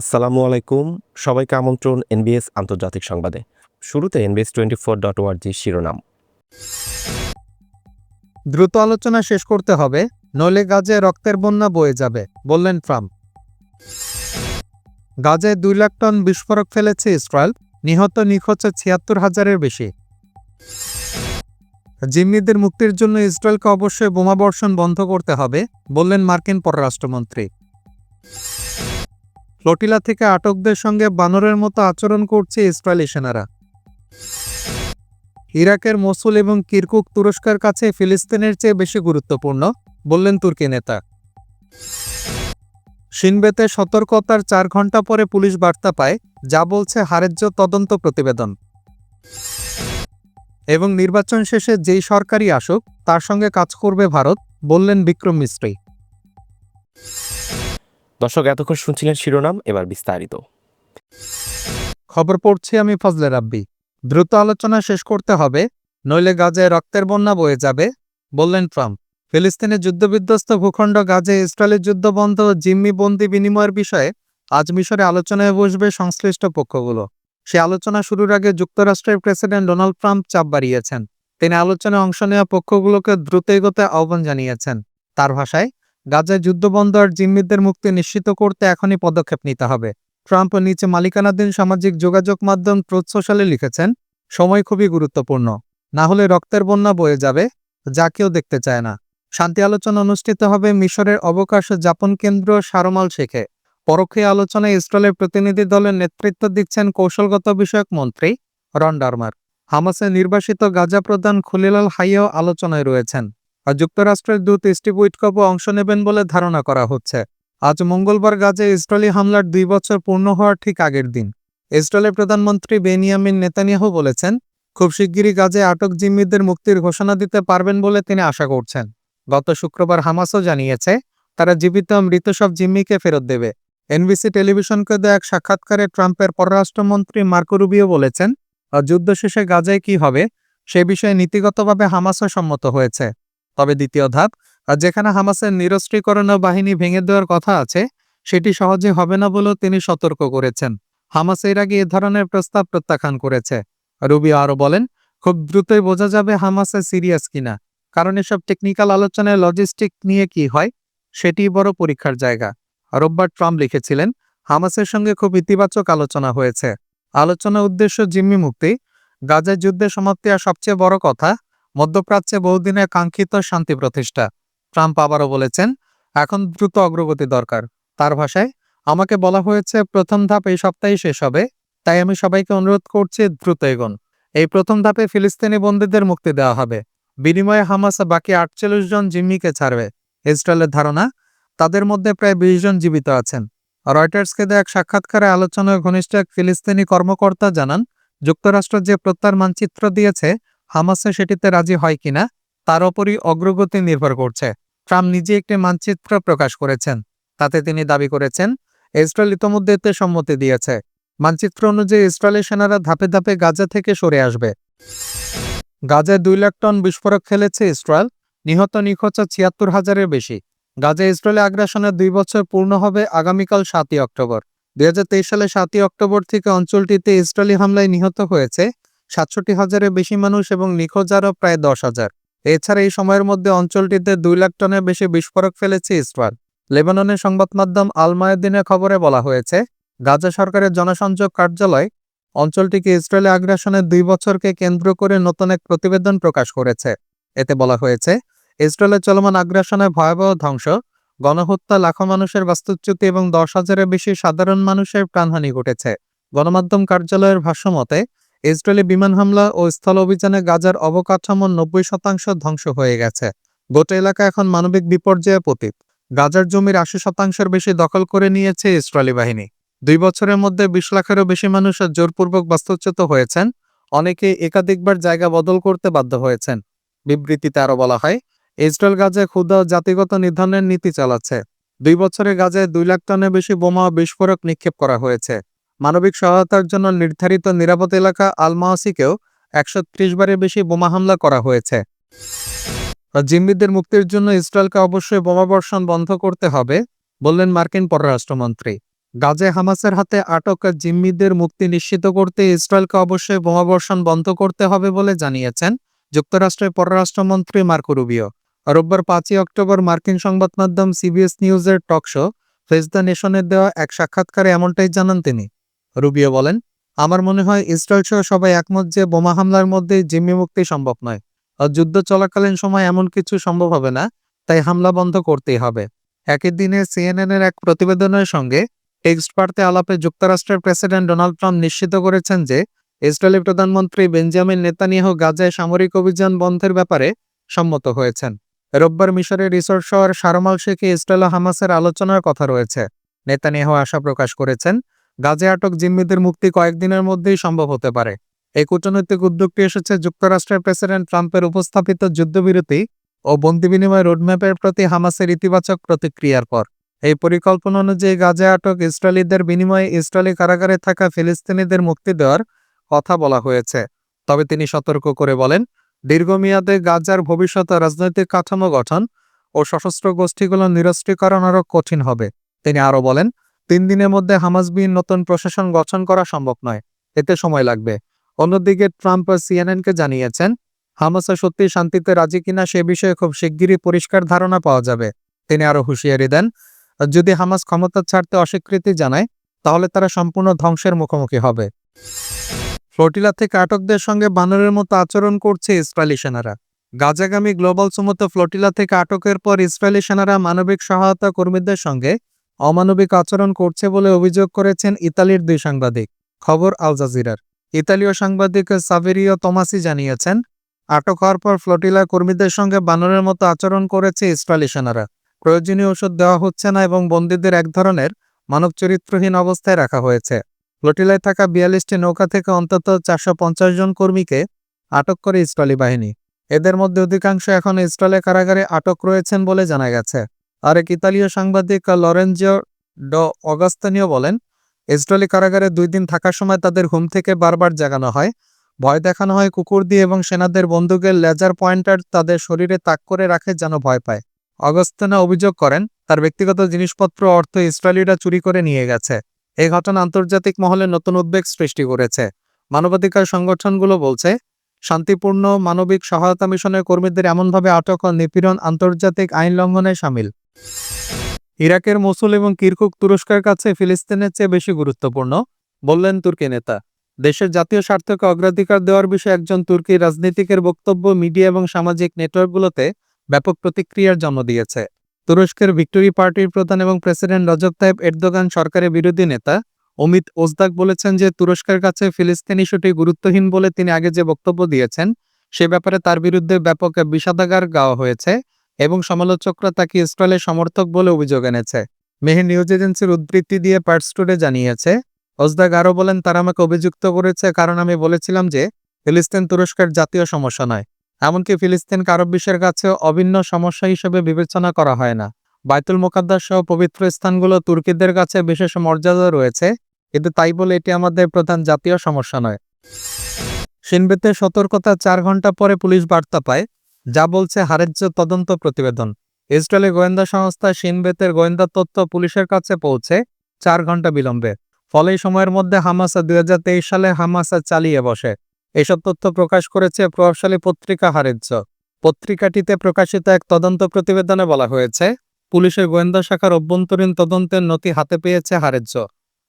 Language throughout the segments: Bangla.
আসসালামু আলাইকুম। সবাইকে আমন্ত্রণ এনবিএস আন্তর্জাতিক সংবাদে। শুরুতে এনবিএস টোয়েন্টি ফোর ডট ওয়ার্জি শিরোনাম। দ্রুত আলোচনা শেষ করতে হবে, নইলে গাজে রক্তের বন্যা বয়ে যাবে, বললেন ট্রাম্প। গাজে দুই লাখ টন বিস্ফোরক ফেলেছে ইসরায়েল, নিহত নিখোঁজ ছিয়াত্তর হাজারের বেশি। জিম্মিদের মুক্তির জন্য ইসরায়েলকে অবশ্যই বোমাবর্ষণ বন্ধ করতে হবে, বললেন মার্কিন পররাষ্ট্রমন্ত্রী। ফ্লোটিলা থেকে আটকদের সঙ্গে বানরের মতো আচরণ করছে ইসরায়েলি সেনারা। ইরাকের মসুল এবং কিরকুক তুরস্কের কাছে ফিলিস্তিনের চেয়ে বেশি গুরুত্বপূর্ণ, বললেন তুর্কি নেতা। সিনবেতে সতর্কতার চার ঘণ্টা পরে পুলিশ বার্তা পায়, যা বলছে হারেজ্য তদন্ত প্রতিবেদন। এবং নির্বাচন শেষে যেই সরকারই আসুক, তার সঙ্গে কাজ করবে ভারত, বললেন বিক্রম মিস্ত্রি। দর্শক, এতক্ষণ শুনছিলেন শিরোনাম, এবার বিস্তারিত। খবর পড়ছি আমি ফজলে রাব্বি। দ্রুত আলোচনা শেষ করতে হবে, নইলে গাজায় রক্তের বন্যা বয়ে যাবে, বললেন ট্রাম্প। ফিলিস্তিনের যুদ্ধবিধ্বস্ত ভূখণ্ড গাজে ইসরায়েলের যুদ্ধ বন্ধ ও জিম্মি বন্দি বিনিময়ের বিষয়ে আজ মিশরে আলোচনায় বসবে সংশ্লিষ্ট পক্ষগুলো। সে আলোচনা শুরুর আগে যুক্তরাষ্ট্রের প্রেসিডেন্ট ডোনাল্ড ট্রাম্প চাপ বাড়িয়েছেন। তিনি আলোচনায় অংশ নেওয়া পক্ষগুলোকে দ্রুত এগোতে আহ্বান জানিয়েছেন। তার ভাষায় গাজায় যুদ্ধবন্ধ আর জিম্মিদের মুক্তি নিশ্চিত করতে এখনই পদক্ষেপ নিতে হবে। ট্রাম্প নিচে মালিকানাধীন সামাজিক যোগাযোগ মাধ্যম ট্রুথ সোশ্যালে লিখেছেন, সময় খুবই গুরুত্বপূর্ণ। না হলে রক্তের বন্যা বয়ে যাবে, যা কেউ দেখতে চায় না। শান্তি আলোচনা অনুষ্ঠিত হবে মিশরের অবকাশ যাপন কেন্দ্র সারমাল শেখে। পরোক্ষে আলোচনায় ইসরায়েলের প্রতিনিধি দলের নেতৃত্ব দিচ্ছেন কৌশলগত বিষয়ক মন্ত্রী রন ডারমার। হামাসের নির্বাসিত গাজা প্রধান খলিলাল হাইয়াও আলোচনায় রয়েছেন। আর যুক্তরাষ্ট্রের দূত স্টিভ উইটকপও অংশ নেবেন বলে ধারণা করা হচ্ছে। আজ মঙ্গলবার গাজে ইসরায়েলি হামলার দুই বছর পূর্ণ হওয়ার ঠিক আগের দিন। ইসরায়েলের প্রধানমন্ত্রী বেনিয়ামিন নেতানিয়াহু বলেছেন, খুব শিগগিরই গাজে আটক জিম্মিদের মুক্তির ঘোষণা দিতে পারবেন বলে তিনি আশা করছেন। গত শুক্রবার হামাসও জানিয়েছে, তারা জীবিত মৃত সব জিম্মিকে ফেরত দেবে। এনবিসি টেলিভিশনকে দেয়া এক সাক্ষাৎকারে ট্রাম্পের পররাষ্ট্রমন্ত্রী মার্কো রুবিও বলেছেন যুদ্ধ শেষে গাজায় কি হবে, সে বিষয়ে নীতিগতভাবে হামাসও সম্মত হয়েছে। তবে দ্বিতীয় ধাপ, আর যেখানে হামাসের নিরস্ত্রীকরণ বাহিনী ভেঙে দেওয়ার কথা আছে, সেটি সহজে হবে না বলেও তিনি সতর্ক করেছেন। হামাস এর আগে এ ধরনের প্রস্তাব প্রত্যাখ্যান করেছে। রুবি আরও বলেন, খুব দ্রুতই বোঝা যাবে হামাসে সিরিয়াস কিনা, কারণ এসব টেকনিক্যাল আলোচনায় লজিস্টিক নিয়ে কি হয় সেটিই বড় পরীক্ষার জায়গা। রোববার ট্রাম্প লিখেছিলেন, হামাসের সঙ্গে খুব ইতিবাচক আলোচনা হয়েছে। আলোচনার উদ্দেশ্য জিম্মি মুক্তি গাজার যুদ্ধের সমাপ্তি আর সবচেয়ে বড় কথা মধ্যপ্রাচ্যে বহুদিনের কাঙ্ক্ষিত শান্তি প্রতিষ্ঠা। ট্রাম্প আবারও বলেছেন, এখন দ্রুত অগ্রগতি দরকার। তার ভাষায়, আমাকে বলা হয়েছে, প্রথম ধাপ এই সপ্তাহে শেষ হবে। তাই আমি সবাইকে অনুরোধ করছি, দ্রুত এগোন। এই প্রথম ধাপে ফিলিস্তিনি বন্দীদের মুক্তি দেওয়া হবে। বিনিময়ে হামাস বাকি আটচল্লিশ জন জিম্মিকে ছাড়বে। ইসরায়েলের ধারণা, তাদের মধ্যে প্রায় বিশ জন জীবিত আছেন। রয়টার্সকে দেয়া এক সাক্ষাৎকারে আলোচনায় ঘনিষ্ঠ এক ফিলিস্তিনি কর্মকর্তা জানান, যুক্তরাষ্ট্র যে প্রত্যার মানচিত্র দিয়েছে হামাসে সেটিতে রাজি হয় কিনা, তার ওপরই অগ্রগতি নির্ভর করছে। ট্রাম্প নিজে একটি মানচিত্র প্রকাশ করেছেন। তাতে তিনি দাবি করেছেন, ইসরায়েল ইতোমধ্যে এতে সম্মতি দিয়েছে। মানচিত্র অনুযায়ী ইসরায়েলি সেনারা ধাপে ধাপে গাজা থেকে সরে আসবে। গাজায় দুই লাখ টন বিস্ফোরক ফেলেছে ইসরায়েল, নিহত নিখোঁজ ছিয়াত্তর হাজারের বেশি। গাজা ইসরায়েলে আগ্রাসনের দুই বছর পূর্ণ হবে আগামীকাল সাতই অক্টোবর। দুই সালে সাতই অক্টোবর থেকে অঞ্চলটিতে ইসরায়েলি হামলায় নিহত হয়েছে সাতষট্টি হাজারের বেশি মানুষ এবং নিখোঁজ আরও প্রায় দশ হাজার। এছাড়া এই সময়ের মধ্যে অঞ্চলটিতে দুই লাখ টনের বেশি বিস্ফোরক ফেলেছে ইসরায়েল। লেবাননের সংবাদ মাধ্যম আলমায়ুদ্দিনের খবরে বলা হয়েছে, গাজা সরকারের জনসংযোগ কার্যালয় অঞ্চলটিকে ইসরায়েলে আগ্রাসনের দুই বছরকে কেন্দ্র করে নতুন এক প্রতিবেদন প্রকাশ করেছে। এতে বলা হয়েছে, ইসরায়েলের চলমান আগ্রাসনে ভয়াবহ ধ্বংস, গণহত্যা লাখো মানুষের বাস্তুচ্যুতি এবং দশ হাজারের বেশি সাধারণ মানুষের প্রাণহানি ঘটেছে। গণমাধ্যম কার্যালয়ের ভাষ্যমতে ইসরায়েলি বিমান হামলা ও স্থল অভিযানে গাজার অবকাঠামোর নব্বই শতাংশ ধ্বংস হয়ে গেছে। গোটা এলাকা এখন মানবিক বিপর্যয়ে পতিত। গাজার জমির আশি শতাংশের বেশি দখল করে নিয়েছে ইসরায়েলি বাহিনী। দুই বছরের মধ্যে বিশ লাখেরও বেশি মানুষ জোরপূর্বক বাস্তুচ্যুত হয়েছেন। অনেকে একাধিকবার জায়গা বদল করতে বাধ্য হয়েছেন। বিবৃতিতে আরও বলা হয়, ইসরায়েল গাজায় ক্ষুদা জাতিগত নিধনের নীতি চালাচ্ছে। দুই বছরে গাজায় দুই লাখ টনের বেশি বোমা বিস্ফোরক নিক্ষেপ করা হয়েছে। মানবিক সহায়তার জন্য নির্ধারিত নিরাপদ এলাকা আলমাওসিকেও একশো ত্রিশ বারের বেশি বোমা হামলা করা হয়েছে। জিম্মিদের মুক্তির জন্য ইসরায়েলকে অবশ্যই বোমাবর্ষণ বন্ধ করতে হবে, বললেন মার্কিন পররাষ্ট্রমন্ত্রী। গাজে হামাসের হাতে আটক জিম্মিদের মুক্তি নিশ্চিত করতে ইসরায়েলকে অবশ্যই বোমাবর্ষণ বন্ধ করতে হবে বলে জানিয়েছেন যুক্তরাষ্ট্রের পররাষ্ট্রমন্ত্রী মার্কো রুবিও। রোববার পাঁচই অক্টোবর মার্কিন সংবাদ মাধ্যম সিবিএস নিউজের টক শো ফেস দ্য নেশনের দেওয়া এক সাক্ষাৎকারে এমনটাই জানান তিনি। রুবিও বলেন, আমার মনে হয় ইসরায়েল সহ সবাই একমত যে বোমা হামলার মধ্যে জিম্মি মুক্তি সম্ভব নয়। আর যুদ্ধ চলাকালীন সময় এমন কিছু সম্ভব হবে না, তাই হামলা বন্ধ করতেই হবে। একই দিনে সিএনএন এর এক প্রতিবেদনের সঙ্গে টেক্সট বার্তে আলাপে যুক্তরাষ্ট্রের প্রেসিডেন্ট ডোনাল্ড ট্রাম্প নিশ্চিত করেছেন যে ইসরায়েলি প্রধানমন্ত্রী বেঞ্জামিন নেতানিয়াহু গাজায় সামরিক অভিযান বন্ধের ব্যাপারে সম্মত হয়েছেন। রোববার মিশরের রিসোর্ট শহর সারমাল শেখে ইসরায়েল হামাসের আলোচনার কথা রয়েছে। নেতানিয়াহু আশা প্রকাশ করেছেন গাজে আটক জিম্মিদের মুক্তি কয়েকদিনের মধ্যেই সম্ভব হতে পারে। এই কূটনৈতিক উদ্যোগটি এসেছে যুক্তরাষ্ট্রের প্রেসিডেন্ট ট্রাম্পের উপস্থাপিত যুদ্ধবিরতি ও বন্দি বিনিময় রোডম্যাপের প্রতি হামাসের ইতিবাচক প্রতিক্রিয়ার পর। এই পরিকল্পনা অনুযায়ী গাজে আটক ইসরায়েলিদের বিনিময়ে ইসরায়েলি কারাগারে থাকা ফিলিস্তিনিদের মুক্তি দেওয়ার কথা বলা হয়েছে। তবে তিনি সতর্ক করে বলেন, দীর্ঘমেয়াদে গাজার ভবিষ্যৎ রাজনৈতিক কাঠামো গঠন ও সশস্ত্র গোষ্ঠীগুলো নিরস্ত্রীকরণ আরও কঠিন হবে। তিনি আরও বলেন তিন দিনের মধ্যে হামাসবিহীন নতুন প্রশাসন গঠন করা সম্ভব নয়। এতে সময় লাগবে। অন্যদিকে ট্রাম্প সিএনএনকে জানিয়েছেন, হামাসা সত্যি শান্তিতে রাজি কিনা সে বিষয়ে খুব শিগগিরই পরিষ্কার ধারণা পাওয়া যাবে। তিনি আরও হুঁশিয়ারি দেন, যদি হামাস ক্ষমতা ছাড়তে অস্বীকৃতি জানায়, তাহলে তারা সম্পূর্ণ ধ্বংসের মুখোমুখি হবে। ফ্লোটিলা থেকে আটকদের সঙ্গে বানরের মতো আচরণ করছে ইসরায়েলি সেনারা। গাজাগামী গ্লোবাল সুমতো ফ্লোটিলা থেকে আটকের পর ইসরায়েলি সেনারা মানবিক সহায়তা কর্মীদের সঙ্গে অমানবিক আচরণ করছে বলে অভিযোগ করেছেন ইতালির দুই সাংবাদিক। খবর আল জাজিরার। ইতালীয় সাংবাদিক সাভেরিও তোমাসি জানিয়েছেন, আটক হওয়ার পর ফ্লোটিলা কর্মীদের সঙ্গে বানরের মতো আচরণ করেছে ইসরায়েলি সেনারা প্রয়োজনীয় ওষুধ দেওয়া হচ্ছে না এবং বন্দীদের এক ধরনের মানব চরিত্রহীন অবস্থায় রাখা হয়েছে। ফ্লোটিলায় থাকা বিয়াল্লিশটি নৌকা থেকে অন্তত চারশো পঞ্চাশ জন কর্মীকে আটক করে ইসরায়েলি বাহিনী। এদের মধ্যে অধিকাংশ এখন ইসরায়েলের কারাগারে আটক রয়েছেন বলে জানা গেছে। আরেক ইতালীয় সাংবাদিক লরেঞ্জিও ড অগাস্তানীয় বলেন, ইসরায়েলি কারাগারে দুই দিন থাকার সময় তাদের ঘুম থেকে বারবার জাগানো হয়। ভয় দেখানো হয় কুকুর দিয়ে এবং সেনাদের বন্দুকের লেজার পয়েন্টার তাদের শরীরে তাক করে রাখে যেন ভয় পায়। অগস্তানা অভিযোগ করেন, তার ব্যক্তিগত জিনিসপত্র অর্থ ইসরায়েলিরা চুরি করে নিয়ে গেছে। এই ঘটনা আন্তর্জাতিক মহলে নতুন উদ্বেগ সৃষ্টি করেছে। মানবাধিকার সংগঠনগুলো বলছে, শান্তিপূর্ণ মানবিক সহায়তা মিশনের কর্মীদের এমনভাবে আটক ও নিপীড়ন আন্তর্জাতিক আইন লঙ্ঘনে সামিল। ইরাকের মসুল এবং কিরকুক তুরস্কের কাছে ফিলিস্তিনের চেয়ে বেশি গুরুত্বপূর্ণ, বললেন তুর্কি নেতা। দেশের জাতীয় স্বার্থকে অগ্রাধিকার দেওয়ার বিষয়ে একজন তুর্কি রাজনীতিকের বক্তব্য মিডিয়া এবং সামাজিক নেটওয়ার্কগুলোতে ব্যাপক প্রতিক্রিয়ার জন্ম দিয়েছে। তুরস্কের ভিক্টোরি পার্টির প্রধান এবং প্রেসিডেন্ট রজব তাইব এরদোগান সরকারের বিরোধী নেতা অমিত ওজদাক বলেছেন যে, তুরস্কের কাছে ফিলিস্তিন ইস্যুটি গুরুত্বহীন বলে তিনি আগে যে বক্তব্য দিয়েছেন, সে ব্যাপারে তার বিরুদ্ধে ব্যাপক বিষাদাগার গাওয়া হয়েছে। এবং সমালোচকরা তাকে ইসরায়েলের সমর্থক বলে অভিযোগ এনেছে। মেহের নিউজ এজেন্সির উদ্ধৃতি দিয়ে পার্টস টুডে জানিয়েছে ওজদাক আরও বলেন, তারা আমাকে অভিযুক্ত করেছে কারণ আমি বলেছিলাম যে, ফিলিস্তিন তুরস্কের জাতীয় সমস্যা নয়। এমনকি ফিলিস্তিনকে আরব বিশ্বের কাছে অভিন্ন সমস্যা হিসেবে বিবেচনা করা হয় না। বাইতুল মোকাদ্দাস সহ পবিত্র স্থানগুলো তুর্কিদের কাছে বিশেষ মর্যাদা রয়েছে। কিন্তু তাই বলে এটি আমাদের প্রধান জাতীয় সমস্যা নয়। সিনবেতে সতর্কতা চার ঘণ্টা পরে পুলিশ বার্তা পায় যা বলছে হারেজ্য তদন্ত প্রতিবেদন। ইসরায়েলের গোয়েন্দা সংস্থা সিনবেতের গোয়েন্দা তথ্য পুলিশের কাছে পৌঁছে চার ঘণ্টা বিলম্বে। ফলে সময়ের মধ্যে হামাসা দুই সালে হামাসা চালিয়ে বসে। এসব তথ্য প্রকাশ করেছে প্রভাবশালী পত্রিকা হারেজ্য। পত্রিকাটিতে প্রকাশিত এক তদন্ত প্রতিবেদনে বলা হয়েছে, পুলিশের গোয়েন্দা শাখার অভ্যন্তরীণ তদন্তের নথি হাতে পেয়েছে হারেজ্য।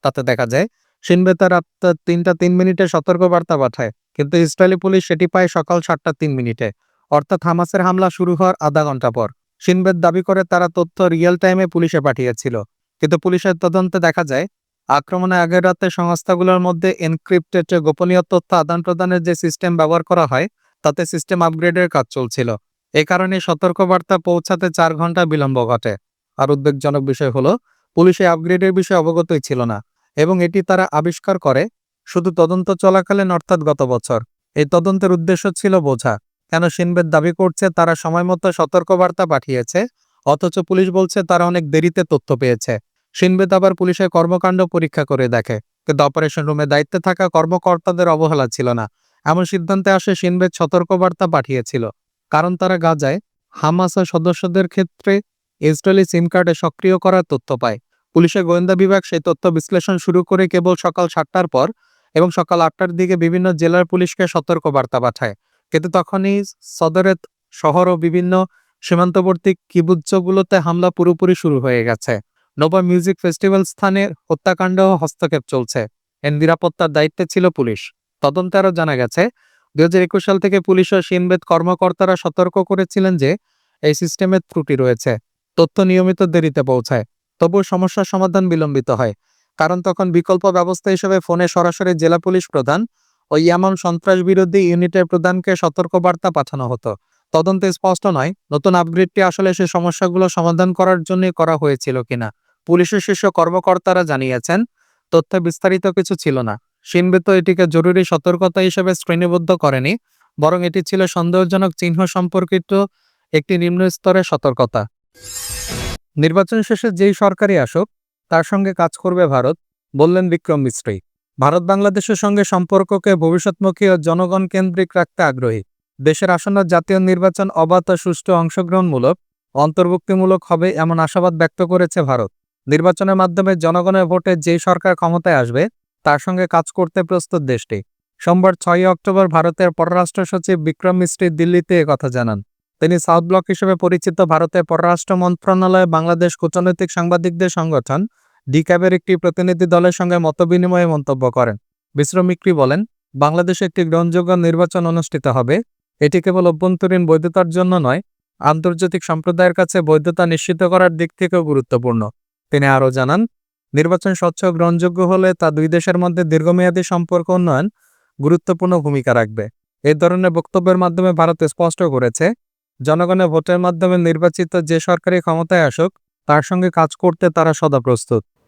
তাতে দেখা যায়, সিনবেতা রাত তিনটা তিন মিনিটে সতর্কবার্তা পাঠায়, কিন্তু ইসরায়েলি পুলিশ সেটি পায় সকাল সাতটা তিন মিনিটে। অর্থাৎ হামাসের হামলা শুরু হওয়ার আধা ঘণ্টা পর। সিনবেদ দাবি করে তারা তথ্য রিয়েল টাইমে পুলিশে পাঠিয়েছিল। কিন্তু পুলিশের তদন্তে দেখা যায় আক্রমণের আগের রাতে সংস্থাগুলোর মধ্যে এনক্রিপ্টেড গোপনীয় তথ্য আদান প্রদানের যে সিস্টেম ব্যবহার করা হয়, তাতে সিস্টেম আপগ্রেডের কাজ চলছিল। এ কারণে সতর্কবার্তা পৌঁছাতে চার ঘণ্টা বিলম্ব ঘটে। আর উদ্বেগজনক বিষয় হলো, পুলিশে আপগ্রেডের বিষয়ে অবগতই ছিল না, এবং এটি তারা আবিষ্কার করে শুধু তদন্ত চলাকালীন অর্থাৎ গত বছর। এই তদন্তের উদ্দেশ্য ছিল বোঝা। কেন সিনবেদ দাবি করছে? তারা সময়মতো সতর্কবার্তা পাঠিয়েছে, অথচ পুলিশ বলছে তারা অনেক দেরিতে তথ্য পেয়েছে। সিনবেদ আবার পুলিশের কর্মকাণ্ড পরীক্ষা করে দেখে। কিন্তু অপারেশন রুমে দায়িত্বে থাকা কর্মকর্তাদের অবহেলা ছিল না। এমন সিদ্ধান্তে আসে সিনবেদ সতর্কবার্তা পাঠিয়েছিল। কারণ তারা গাজায় হামাসা সদস্যদের ক্ষেত্রে ইসরায়েলি সিম কার্ডে সক্রিয় করার তথ্য পায়। পুলিশের গোয়েন্দা বিভাগ সেই তথ্য বিশ্লেষণ শুরু করে কেবল সকাল সাতটার পর এবং সকাল আটটার দিকে বিভিন্ন জেলার পুলিশকে সতর্ক বার্তা পাঠায়। কিন্তু তখনই সদরের শহর ও বিভিন্ন সীমান্তবর্তী কিবুজ্জগুলোতে হামলা পুরোপুরি শুরু হয়ে গেছে। নোভা মিউজিক ফেস্টিভ্যাল স্থানে হত্যাকাণ্ড ও হস্তক্ষেপ চলছে। এর নিরাপত্তার দায়িত্বে ছিল পুলিশ। তদন্তে আরও জানা গেছে দুই হাজার একুশ সাল থেকে পুলিশ ও সিনবেদ কর্মকর্তারা সতর্ক করেছিলেন যে এই সিস্টেমের ত্রুটি রয়েছে। তথ্য নিয়মিত দেরিতে পৌঁছায়, তবুও সমস্যার সমাধান বিলম্বিত হয়। কারণ তখন বিকল্প ব্যবস্থা হিসেবে ফোনে সরাসরি জেলা পুলিশ প্রধান ও ইয়ামান সন্ত্রাস বিরোধী ইউনিটের প্রধানকে সতর্কবার্তা পাঠানো হতো। তদন্তে স্পষ্ট নয়, নতুন আপগ্রেডটি আসলে সে সমস্যাগুলো সমাধান করার জন্য করা হয়েছিল কিনা। পুলিশের শীর্ষ কর্মকর্তারা জানিয়েছেন, তথ্যে বিস্তারিত কিছু ছিল না। সিনবে তো এটিকে জরুরি সতর্কতা হিসেবে শ্রেণীবদ্ধ করেনি, বরং এটি ছিল সন্দেহজনক চিহ্ন সম্পর্কিত একটি নিম্ন স্তরের সতর্কতা। নির্বাচন শেষে যেই সরকারই আসুক, তার সঙ্গে কাজ করবে ভারত, বললেন বিক্রম মিস্ত্রি। ভারত বাংলাদেশের সঙ্গে সম্পর্ককে ভবিষ্যৎমুখী ও জনগণ কেন্দ্রিক রাখতে আগ্রহী। দেশের আসন্ন জাতীয় নির্বাচন অবাধ ও সুষ্ঠু অংশগ্রহণমূলক, অন্তর্ভুক্তিমূলক হবে এমন আশাবাদ ব্যক্ত করেছে ভারত। নির্বাচনের মাধ্যমে জনগণের ভোটে যেই সরকার ক্ষমতায় আসবে, তার সঙ্গে কাজ করতে প্রস্তুত দেশটি। সোমবার ছয়ই অক্টোবর ভারতের পররাষ্ট্র সচিব বিক্রম মিস্ত্রি দিল্লিতে কথা জানান। তিনি সাউথ ব্লক হিসেবে পরিচিত ভারতের পররাষ্ট্র মন্ত্রণালয়ে, বাংলাদেশ কূটনৈতিক সাংবাদিকদের সংগঠন ডিক্যাবের একটি প্রতিনিধি দলের সঙ্গে মতবিনিময়ে মন্তব্য করেন। বিশ্রম মিক্রি বলেন, বাংলাদেশে একটি গ্রহণযোগ্য নির্বাচন অনুষ্ঠিত হবে। এটি কেবল অভ্যন্তরীণ বৈধতার জন্য নয়, আন্তর্জাতিক সম্প্রদায়ের কাছে বৈধতা নিশ্চিত করার দিক থেকেও গুরুত্বপূর্ণ। তিনি আরও জানান, নির্বাচন স্বচ্ছ গ্রহণযোগ্য হলে তা দুই দেশের মধ্যে দীর্ঘমেয়াদী সম্পর্ক উন্নয়ন গুরুত্বপূর্ণ ভূমিকা রাখবে। এই ধরনের বক্তব্যের মাধ্যমে ভারত স্পষ্ট করেছে জনগণের ভোটের মাধ্যমে নির্বাচিত যে সরকারি ক্ষমতায় আসুক, তার সঙ্গে কাজ করতে তারা সদা প্রস্তুত।